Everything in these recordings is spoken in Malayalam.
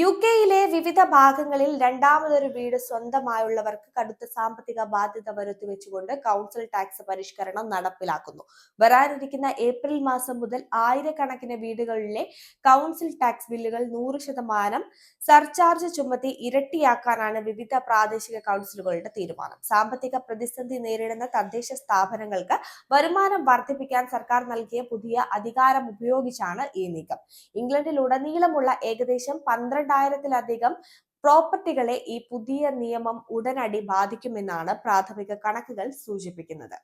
യു കെയിലെ വിവിധ ഭാഗങ്ങളിൽ രണ്ടാമതൊരു വീട് സ്വന്തമായുള്ളവർക്ക് കടുത്ത സാമ്പത്തിക ബാധ്യത വരുത്തി വെച്ചുകൊണ്ട് കൗൺസിൽ ടാക്സ് പരിഷ്കരണം നടപ്പിലാക്കുന്നു. വരാനിരിക്കുന്ന ഏപ്രിൽ മാസം മുതൽ ആയിരക്കണക്കിന് വീടുകളിലെ കൗൺസിൽ ടാക്സ് ബില്ലുകൾ നൂറ് ശതമാനം സർചാർജ് ചുമത്തി ഇരട്ടിയാക്കാനാണ് വിവിധ പ്രാദേശിക കൗൺസിലുകളുടെ തീരുമാനം. സാമ്പത്തിക പ്രതിസന്ധി നേരിടുന്ന തദ്ദേശ സ്ഥാപനങ്ങൾക്ക് വരുമാനം വർദ്ധിപ്പിക്കാൻ സർക്കാർ നൽകിയ പുതിയ അധികാരം ഉപയോഗിച്ചാണ് ഈ നീക്കം. ഇംഗ്ലണ്ടിലുടനീളമുള്ള ഏകദേശം പന്ത്രണ്ടായിരത്തിലധികം പ്രോപ്പർട്ടികളെ ഈ പുതിയ നിയമം ഉടനടി ബാധിക്കുമെന്നാണ് പ്രാഥമിക കണക്കുകൾ സൂചിപ്പിക്കുന്നത്.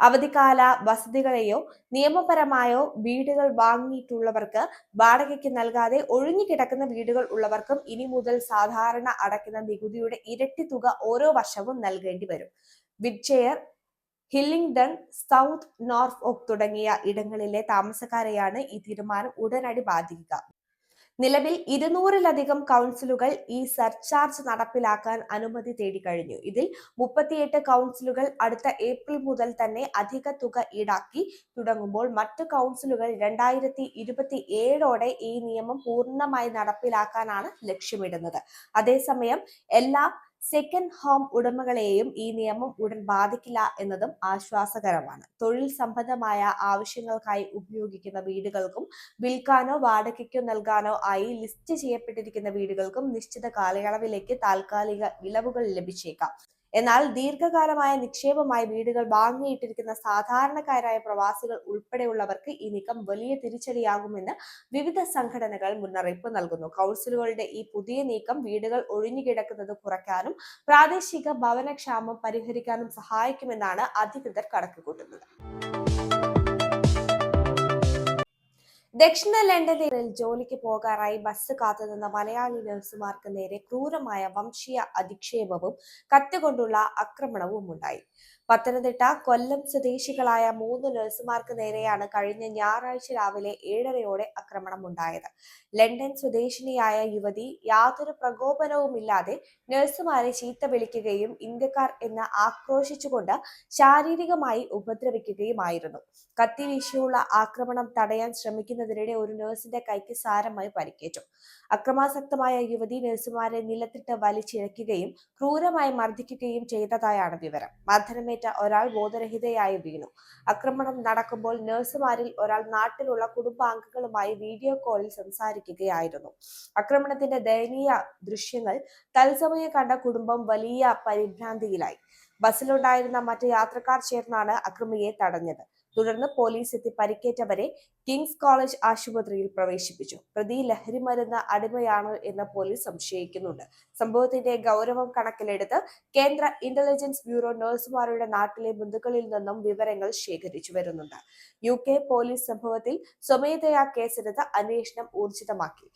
അവധിക്കാല വസതികളെയോ നിയമപരമായോ വീടുകൾ വാങ്ങിയിട്ടുള്ളവർക്ക് വാടകയ്ക്ക് നൽകാതെ ഒഴിഞ്ഞുകിടക്കുന്ന വീടുകൾ ഉള്ളവർക്കും ഇനി മുതൽ സാധാരണ അടയ്ക്കുന്ന നികുതിയുടെ ഇരട്ടി തുക ഓരോ വർഷവും നൽകേണ്ടി വരും. വിഡ്ചെയർ ഹില്ലിംഗ്ടൺ സൗത്ത് നോർത്ത് ഓക്ക് തുടങ്ങിയ ഇടങ്ങളിലെ താമസക്കാരെയാണ് ഈ തീരുമാനം ഉടനടി ബാധിക്കുക. നിലവിൽ ഇരുന്നൂറിലധികം കൗൺസിലുകൾ ഈ സർചാർജ് നടപ്പിലാക്കാൻ അനുമതി തേടിക്കഴിഞ്ഞു ഇതിൽ മുപ്പത്തിയെട്ട് കൗൺസിലുകൾ അടുത്ത ഏപ്രിൽ മുതൽ തന്നെ അധിക തുക ഈടാക്കി തുടങ്ങുമ്പോൾ മറ്റ് കൗൺസിലുകൾ രണ്ടായിരത്തി ഇരുപത്തി ഏഴോടെ ഈ നിയമം പൂർണമായി നടപ്പിലാക്കാനാണ് ലക്ഷ്യമിടുന്നത്. അതേസമയം എല്ലാ സെക്കൻഡ് ഹോം ഉടമകളെയും ഈ നിയമം ഉടൻ ബാധിക്കില്ല എന്നതും ആശ്വാസകരമാണ്. തൊഴിൽ സംബന്ധമായ ആവശ്യങ്ങൾക്കായി ഉപയോഗിക്കുന്ന വീടുകൾക്കും വിൽക്കാനോ വാടകയ്ക്കോ നൽകാനോ ആയി ലിസ്റ്റ് ചെയ്യപ്പെട്ടിരിക്കുന്ന വീടുകൾക്കും നിശ്ചിത കാലയളവിലേക്ക് താൽക്കാലിക ഇളവുകൾ ലഭിച്ചേക്കാം. എന്നാൽ ദീർഘകാലമായ നിക്ഷേപമായി വീടുകൾ വാങ്ങിയിട്ടിരിക്കുന്ന സാധാരണക്കാരായ പ്രവാസികൾ ഉൾപ്പെടെയുള്ളവർക്ക് ഈ നീക്കം വലിയ തിരിച്ചടിയാകുമെന്ന് വിവിധ സംഘടനകൾ മുന്നറിയിപ്പ് നൽകുന്നു. കൗൺസിലുകളുടെ ഈ പുതിയ നീക്കം വീടുകൾ ഒഴിഞ്ഞുകിടക്കുന്നത് കുറയ്ക്കാനും പ്രാദേശിക ഭവനക്ഷാമം പരിഹരിക്കാനും സഹായിക്കുമെന്നാണ് അധികൃതർ കണക്കുകൂട്ടുന്നത്. ദക്ഷിണ ലണ്ടനിൽ ജോലിക്ക് പോകാറായി ബസ് കാത്തുനിന്ന മലയാളി നഴ്സുമാർക്ക് നേരെ ക്രൂരമായ വംശീയ അധിക്ഷേപവും കത്തുകൊണ്ടുള്ള ആക്രമണവും ഉണ്ടായി. പത്തനംതിട്ട കൊല്ലം സ്വദേശികളായ മൂന്ന് നഴ്സുമാർക്ക് നേരെയാണ് കഴിഞ്ഞ ഞായറാഴ്ച രാവിലെ ഏഴരയോടെ ആക്രമണം ഉണ്ടായത്. ലണ്ടൻ സ്വദേശിനിയായ യുവതി യാതൊരു പ്രകോപനവുമില്ലാതെ നഴ്സുമാരെ ചീത്ത വിളിക്കുകയും ഇന്ത്യക്കാർ എന്ന് ആക്രോശിച്ചുകൊണ്ട് ശാരീരികമായി ഉപദ്രവിക്കുകയുമായിരുന്നു. കത്തി വീശിയുള്ള ആക്രമണം തടയാൻ ശ്രമിക്കുന്നതിനിടെ ഒരു നഴ്സിന്റെ കൈക്ക് സാരമായി പരിക്കേറ്റു. അക്രമാസക്തമായ യുവതി നഴ്സുമാരെ നിലത്തിട്ട് വലിച്ചിഴക്കുകയും ക്രൂരമായി മർദ്ദിക്കുകയും ചെയ്തതായാണ് വിവരം. മർദ്ദനമേറ്റ ഒരാൾ ബോധരഹിതയായി വീണു. ആക്രമണം നടക്കുമ്പോൾ നഴ്സുമാരിൽ ഒരാൾ നാട്ടിലുള്ള കുടുംബാംഗങ്ങളുമായി വീഡിയോ കോളിൽ സംസാരിക്കുകയായിരുന്നു. ആക്രമണത്തിന്റെ ദയനീയ ദൃശ്യങ്ങൾ തത്സമയം കണ്ട കുടുംബം വലിയ പരിഭ്രാന്തിയിലായി. ബസ്സിലുണ്ടായിരുന്ന മറ്റ് യാത്രക്കാർ ചേർന്നാണ് അക്രമിയെ തടഞ്ഞത്. തുടർന്ന് പോലീസ് എത്തി പരിക്കേറ്റവരെ കിങ്സ് കോളേജ് ആശുപത്രിയിൽ പ്രവേശിപ്പിച്ചു. പ്രതി ലഹരിമരുന്ന് അടിമയാണ് എന്ന് പോലീസ് സംശയിക്കുന്നുണ്ട്. സംഭവത്തിന്റെ ഗൗരവം കണക്കിലെടുത്ത് കേന്ദ്ര ഇന്റലിജൻസ് ബ്യൂറോ നഴ്സുമാരുടെ നാട്ടിലെ ബന്ധുക്കളിൽ നിന്നും വിവരങ്ങൾ ശേഖരിച്ചു വരുന്നുണ്ട്. യു പോലീസ് സംഭവത്തിൽ സ്വമേധയാ കേസെടുത്ത് അന്വേഷണം ഊർജിതമാക്കി.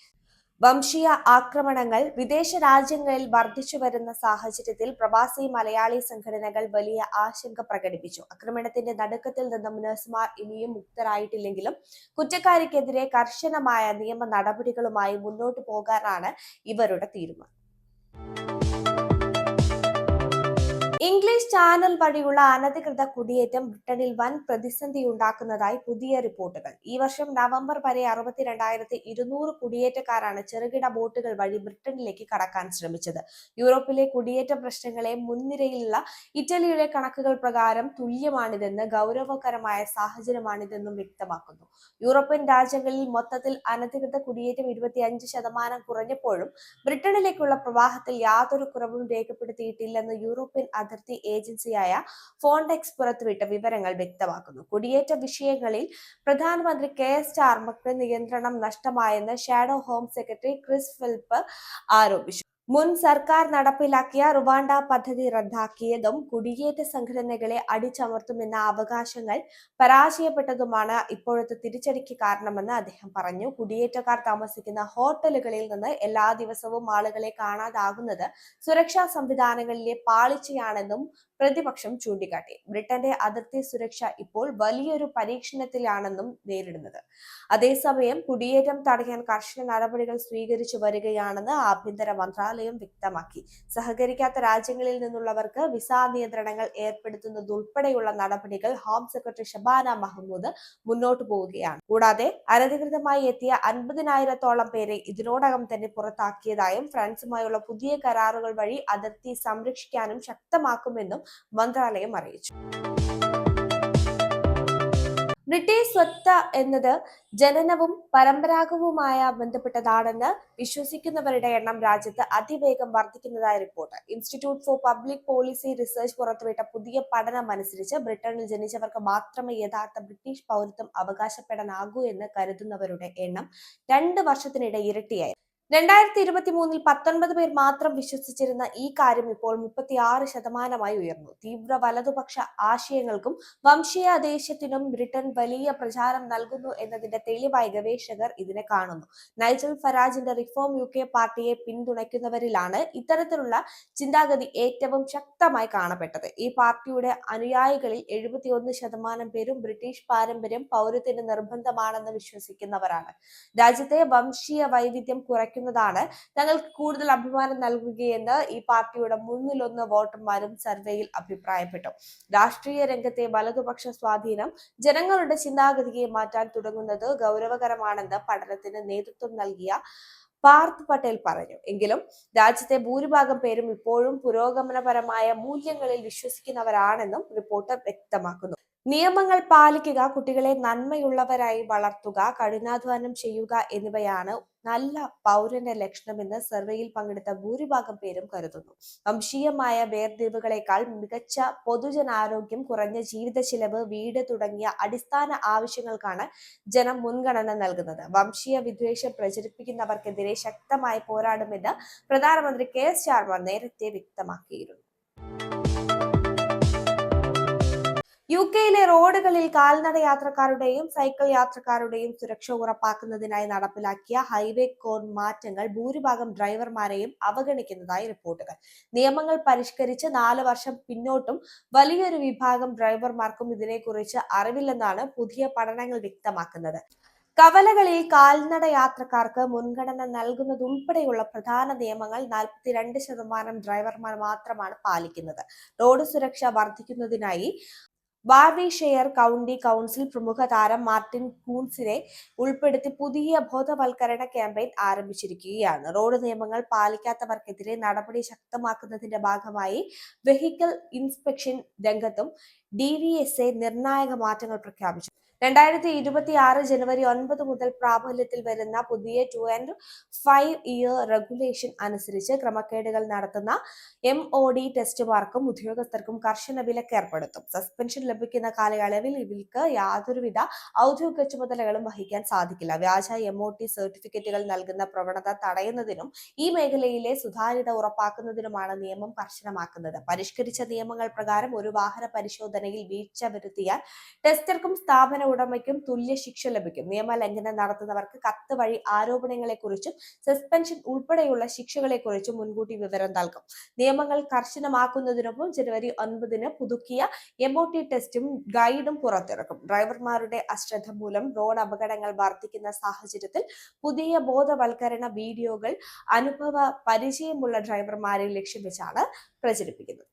വംശീയ ആക്രമണങ്ങൾ വിദേശ രാജ്യങ്ങളിൽ വർദ്ധിച്ചു വരുന്ന സാഹചര്യത്തിൽ പ്രവാസി മലയാളി സംഘടനകൾ വലിയ ആശങ്ക പ്രകടിപ്പിച്ചു. ആക്രമണത്തിന്റെ നടുക്കത്തിൽ നിന്നും നഴ്സുമാർ ഇനിയും മുക്തരായിട്ടില്ലെങ്കിലും കുറ്റക്കാരിക്കെതിരെ കർശനമായ നിയമ നടപടികളുമായി മുന്നോട്ടു പോകാനാണ് ഇവരുടെ തീരുമാനം. ഇംഗ്ലീഷ് ചാനൽ വഴിയുള്ള അനധികൃത കുടിയേറ്റം ബ്രിട്ടനിൽ വൻ പ്രതിസന്ധി ഉണ്ടാക്കുന്നതായി പുതിയ റിപ്പോർട്ടുകൾ. ഈ വർഷം നവംബർ വരെ അറുപത്തിരണ്ടായിരത്തി ഇരുന്നൂറ് കുടിയേറ്റക്കാരാണ് ചെറുകിട ബോട്ടുകൾ വഴി ബ്രിട്ടനിലേക്ക് കടക്കാൻ ശ്രമിച്ചത്. യൂറോപ്പിലെ കുടിയേറ്റ പ്രശ്നങ്ങളെ മുൻനിരയിലുള്ള ഇറ്റലിയുടെ കണക്കുകൾ പ്രകാരം തുല്യമാണിതെന്ന് ഗൗരവകരമായ സാഹചര്യമാണിതെന്നും വ്യക്തമാക്കുന്നു. യൂറോപ്യൻ രാജ്യങ്ങളിൽ മൊത്തത്തിൽ അനധികൃത കുടിയേറ്റം ഇരുപത്തിയഞ്ച് ശതമാനം കുറഞ്ഞപ്പോഴും ബ്രിട്ടനിലേക്കുള്ള പ്രവാഹത്തിൽ യാതൊരു കുറവും രേഖപ്പെടുത്തിയിട്ടില്ലെന്ന് യൂറോപ്യൻ ഏജൻസിയായ ഫോണ്ടെക്സ് പുറത്തുവിട്ട വിവരങ്ങൾ വ്യക്തമാക്കുന്നു. കുടിയേറ്റ വിഷയങ്ങളിൽ പ്രധാനമന്ത്രി കെ എസ് സ്റ്റാർമക്ക് നിയന്ത്രണം നഷ്ടമായെന്ന് shadow home secretary Chris Philip ആരോപിച്ചു. മുൻ സർക്കാർ നടപ്പിലാക്കിയ റുവാണ്ട പദ്ധതി റദ്ദാക്കിയതും കുടിയേറ്റ സംഘടനകളെ അടിച്ചമർത്തുമെന്ന അവകാശങ്ങൾ പരാജയപ്പെട്ടതുമാണ് ഇപ്പോഴത്തെ തിരിച്ചടിക്ക് കാരണമെന്ന് അദ്ദേഹം പറഞ്ഞു. കുടിയേറ്റക്കാർ താമസിക്കുന്ന ഹോട്ടലുകളിൽ നിന്ന് എല്ലാ ദിവസവും ആളുകളെ കാണാതാകുന്നത് സുരക്ഷാ സംവിധാനങ്ങളിലെ പാളിച്ചയാണെന്നും പ്രതിപക്ഷം ചൂണ്ടിക്കാട്ടി. ബ്രിട്ടന്റെ അതിർത്തി സുരക്ഷ ഇപ്പോൾ വലിയൊരു പരീക്ഷണത്തിലാണെന്നും നേരിടുന്നത്. അതേസമയം കുടിയേറ്റം തടയാൻ കർശന നടപടികൾ സ്വീകരിച്ചു വരികയാണെന്ന് ആഭ്യന്തര മന്ത്രാലയം മന്ത്രാലയം വ്യക്തമാക്കി. സഹകരിക്കാത്ത രാജ്യങ്ങളിൽ നിന്നുള്ളവർക്ക് വിസ നിയന്ത്രണങ്ങൾ ഏർപ്പെടുത്തുന്നതുൾപ്പെടെയുള്ള നടപടികൾ ഹോം സെക്രട്ടറി ഷബാന മഹമ്മൂദ് മുന്നോട്ടു പോവുകയാണ്. കൂടാതെ അനധികൃതമായി എത്തിയ അൻപതിനായിരത്തോളം പേരെ ഇതിനോടകം തന്നെ പുറത്താക്കിയതായും ഫ്രാൻസുമായുള്ള പുതിയ കരാറുകൾ വഴി അതിർത്തി സംരക്ഷിക്കാനും ശക്തമാക്കുമെന്നും മന്ത്രാലയം അറിയിച്ചു. ബ്രിട്ടീഷ് സ്വത്ത് എന്നത് ജനനവും പരമ്പരാഗതവുമായ ബന്ധപ്പെട്ടതാണെന്ന് വിശ്വസിക്കുന്നവരുടെ എണ്ണം രാജ്യത്ത് അതിവേഗം വർദ്ധിക്കുന്നതായി report. Institute for Public Policy Research പുറത്തുവിട്ട പുതിയ പഠനം അനുസരിച്ച് ബ്രിട്ടനിൽ ജനിച്ചവർക്ക് മാത്രമേ യഥാർത്ഥ ബ്രിട്ടീഷ് പൗരത്വം അവകാശപ്പെടാനാകൂ എന്ന് കരുതുന്നവരുടെ എണ്ണം രണ്ട് വർഷത്തിനിടെ ഇരട്ടിയായി. രണ്ടായിരത്തി ഇരുപത്തി മൂന്നിൽ പത്തൊൻപത് പേർ മാത്രം വിശ്വസിച്ചിരുന്ന ഈ കാര്യം ഇപ്പോൾ മുപ്പത്തിയാറ് ശതമാനമായി ഉയർന്നു. തീവ്ര വലതുപക്ഷ ആശയങ്ങൾക്കും വംശീയ ദേശത്തിനും ബ്രിട്ടൻ വലിയ പ്രചാരം നൽകുന്നു എന്നതിന്റെ തെളിവായി ഗവേഷകർ ഇതിനെ കാണുന്നു. നൈജൽ ഫരാജിന്റെ റിഫോം യു കെ പാർട്ടിയെ പിന്തുണയ്ക്കുന്നവരിലാണ് ഇത്തരത്തിലുള്ള ചിന്താഗതി ഏറ്റവും ശക്തമായി കാണപ്പെട്ടത്. ഈ പാർട്ടിയുടെ അനുയായികളിൽ എഴുപത്തിയൊന്ന് ശതമാനം പേരും ബ്രിട്ടീഷ് പാരമ്പര്യം പൗരത്തിന് നിർബന്ധമാണെന്ന് വിശ്വസിക്കുന്നവരാണ്. രാജ്യത്തെ വംശീയ വൈവിധ്യം കുറയ്ക്കും കുറയ്ക്കുന്നതാണ് തങ്ങൾക്ക് കൂടുതൽ അഭിമാനം നൽകുകയെന്ന് ഈ പാർട്ടിയുടെ മുന്നിലൊന്ന് വോട്ടർമാരും സർവേയിൽ അഭിപ്രായപ്പെട്ടു. രാഷ്ട്രീയ രംഗത്തെ വലതുപക്ഷ സ്വാധീനം ജനങ്ങളുടെ ചിന്താഗതിയെ മാറ്റാൻ തുടങ്ങുന്നത് ഗൗരവകരമാണെന്ന് പഠനത്തിന് നേതൃത്വം നൽകിയ പാർത്ഥ് പട്ടേൽ പറഞ്ഞു. എങ്കിലും രാജ്യത്തെ ഭൂരിഭാഗം പേരും ഇപ്പോഴും പുരോഗമനപരമായ മൂല്യങ്ങളിൽ വിശ്വസിക്കുന്നവരാണെന്നും റിപ്പോർട്ട് വ്യക്തമാക്കുന്നു. നിയമങ്ങൾ പാലിക്കുക കുട്ടികളെ നന്മയുള്ളവരായി വളർത്തുക കഠിനാധ്വാനം ചെയ്യുക എന്നിവയാണ് നല്ല പൗരന്റെ ലക്ഷണമെന്ന് സർവേയിൽ പങ്കെടുത്ത ഭൂരിഭാഗം പേരും കരുതുന്നു. വംശീയമായ വേർതിരിവുകളെക്കാൾ മികച്ച പൊതുജനാരോഗ്യം കുറഞ്ഞ ജീവിത ചിലവ് വീട് തുടങ്ങിയ അടിസ്ഥാന ആവശ്യങ്ങൾക്കാണ് ജനം മുൻഗണന നൽകുന്നത്. വംശീയ വിദ്വേഷം പ്രചരിപ്പിക്കുന്നവർക്കെതിരെ ശക്തമായി പോരാടുമെന്ന് പ്രധാനമന്ത്രി കെ എസ് ശർമ്മ നേരത്തെ വ്യക്തമാക്കിയിരുന്നു. യു കെയിലെ റോഡുകളിൽ കാൽനട യാത്രക്കാരുടെയും സൈക്കിൾ യാത്രക്കാരുടെയും സുരക്ഷ ഉറപ്പാക്കുന്നതിനായി നടപ്പിലാക്കിയ ഹൈവേ കോൺ മാറ്റങ്ങൾ ഭൂരിഭാഗം ഡ്രൈവർമാരെയും അവഗണിക്കുന്നതായി റിപ്പോർട്ടുകൾ. നിയമങ്ങൾ പരിഷ്കരിച്ച് നാല് വർഷം പിന്നോട്ടും വലിയൊരു വിഭാഗം ഡ്രൈവർമാർക്കും ഇതിനെക്കുറിച്ച് അറിവില്ലെന്നാണ് പുതിയ പഠനങ്ങൾ വ്യക്തമാക്കുന്നത്. കവലകളിൽ കാൽനട യാത്രക്കാർക്ക് മുൻഗണന നൽകുന്നതുൾപ്പെടെയുള്ള പ്രധാന നിയമങ്ങൾ നാൽപ്പത്തിരണ്ട് ശതമാനം ഡ്രൈവർമാർ മാത്രമാണ് പാലിക്കുന്നത്. റോഡ് സുരക്ഷ വർദ്ധിക്കുന്നതിനായി വാർവിഷെയർ കൗണ്ടി കൗൺസിൽ പ്രമുഖ താരം മാർട്ടിൻ കൂൺസിനെ ഉൾപ്പെടുത്തി പുതിയ ബോധവൽക്കരണ ക്യാമ്പയിൻ ആരംഭിച്ചിരിക്കുകയാണ്. റോഡ് നിയമങ്ങൾ പാലിക്കാത്തവർക്കെതിരെ നടപടി ശക്തമാക്കുന്നതിന്റെ ഭാഗമായി വെഹിക്കിൾ ഇൻസ്പെക്ഷൻ രംഗത്തും ഡി വി എസ് എ നിർണായക മാറ്റങ്ങൾ പ്രഖ്യാപിച്ചു. രണ്ടായിരത്തി ഇരുപത്തി ആറ് ജനുവരി ഒൻപത് മുതൽ പ്രാബല്യത്തിൽ വരുന്ന പുതിയ two and five year regulation അനുസരിച്ച് ക്രമക്കേടുകൾ നടത്തുന്ന എം ഒ ഡി ടെസ്റ്റുമാർക്കും ഉദ്യോഗസ്ഥർക്കും കർശന വിലക്ക് ഏർപ്പെടുത്തും. സസ്പെൻഷൻ ലഭിക്കുന്ന കാലയളവിൽ ഇവർക്ക് യാതൊരുവിധ ഔദ്യോഗിക ചുമതലകളും വഹിക്കാൻ സാധിക്കില്ല. വ്യാജ എം ഒ ടി സർട്ടിഫിക്കറ്റുകൾ നൽകുന്ന പ്രവണത തടയുന്നതിനും ഈ മേഖലയിലെ സുതാര്യത ഉറപ്പാക്കുന്നതിനുമാണ് നിയമം കർശനമാക്കുന്നത്. പരിഷ്കരിച്ച നിയമങ്ങൾ പ്രകാരം ഒരു വാഹന പരിശോധനയിൽ വീഴ്ച വരുത്തിയാൽ ടെസ്റ്റർക്കും സ്ഥാപന ഉടമയ്ക്കും തുല്യ ശിക്ഷ ലഭിക്കും. നിയമലംഘനം നടത്തുന്നവർക്ക് കത്ത് വഴി ആരോപണങ്ങളെക്കുറിച്ചും സസ്പെൻഷൻ ഉൾപ്പെടെയുള്ള ശിക്ഷകളെക്കുറിച്ചും മുൻകൂട്ടി വിവരം നൽകും. നിയമങ്ങൾ കർശനമാക്കുന്നതിനൊപ്പം ജനുവരി ഒൻപതിന് പുതുക്കിയ എം ഒ ടി ടെസ്റ്റും ഗൈഡും പുറത്തിറക്കും. ഡ്രൈവർമാരുടെ അശ്രദ്ധ മൂലം റോഡ് അപകടങ്ങൾ വർദ്ധിക്കുന്ന സാഹചര്യത്തിൽ പുതിയ ബോധവൽക്കരണ വീഡിയോകൾ അനുഭവ പരിചയമുള്ള ഡ്രൈവർമാരെ ലക്ഷ്യം വെച്ചാണ് പ്രചരിപ്പിക്കുന്നത്.